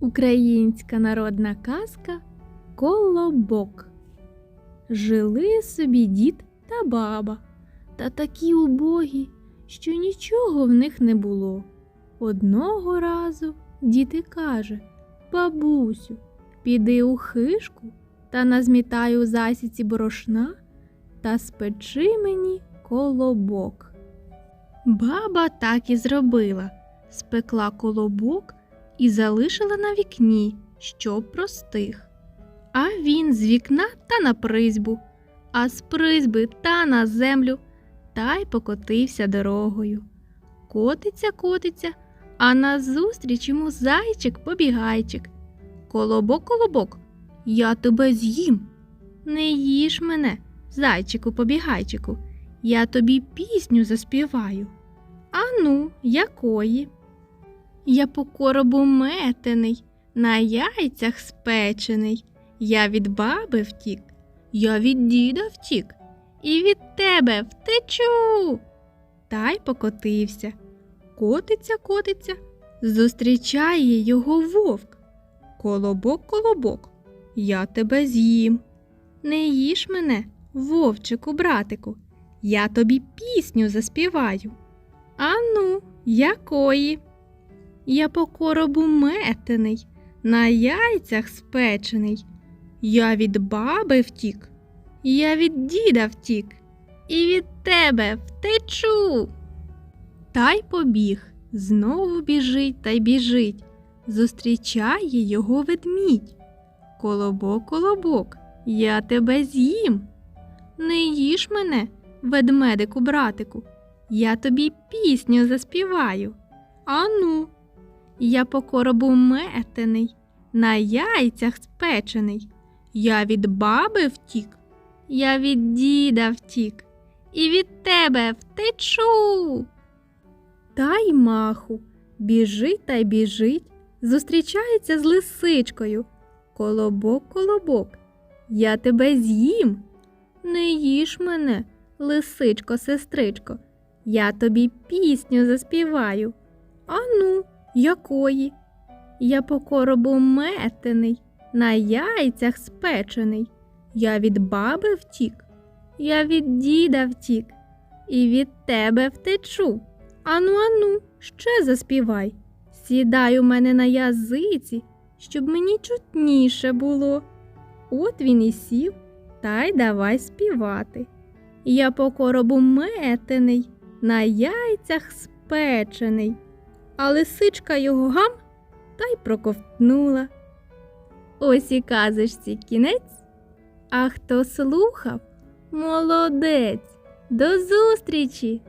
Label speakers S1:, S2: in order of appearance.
S1: Українська народна казка Колобок. Жили собі дід та баба, та такі убогі, що нічого в них не було. Одного разу дід і каже Бабусю, піди у хишку та назмітай у засіці борошна та спечи мені колобок. Баба так і зробила, спекла колобок і залишила на вікні, щоб простих. А він з вікна та на призьбу, а з призьби та на землю, та й покотився дорогою. Котиться, котиться, а назустріч йому зайчик побігайчик. Колобок, колобок, я тебе з'їм. Не їж мене, зайчику побігайчику, я тобі пісню заспіваю. Ану, якої? Я по коробу метений, на яйцях спечений. Я від баби втік, я від діда втік, і від тебе втечу. Та й покотився. Котиться, котиться, зустрічає його вовк. Колобок, колобок, я тебе з'їм. Не їж мене, вовчику, братику, я тобі пісню заспіваю. Ану, якої? Я по коробу метений, на яйцях спечений. Я від баби втік, я від діда втік, і від тебе втечу. Та й побіг, знову біжить та й біжить, зустрічає його ведмідь. Колобок, колобок, я тебе з'їм. Не їж мене, ведмедику, братику, я тобі пісню заспіваю. Ану. Я по коробу метений, на яйцях спечений. Я від баби втік, я від діда втік, і від тебе втечу. Та й маху біжить та й біжить, зустрічається з лисичкою. Колобок, колобок, я тебе з'їм. Не їж мене, лисичко, сестричко, я тобі пісню заспіваю. Ану якої? Я по коробу метений, на яйцях спечений. Я від баби втік, я від діда втік, і від тебе втечу. Ану, ану, ще заспівай. Сідай у мене на язиці, щоб мені чутніше було. От він і сів, та й давай співати. Я по коробу метений, на яйцях спечений а лисичка його гам та й проковтнула. Ось і казочці кінець. А хто слухав, молодець. До зустрічі!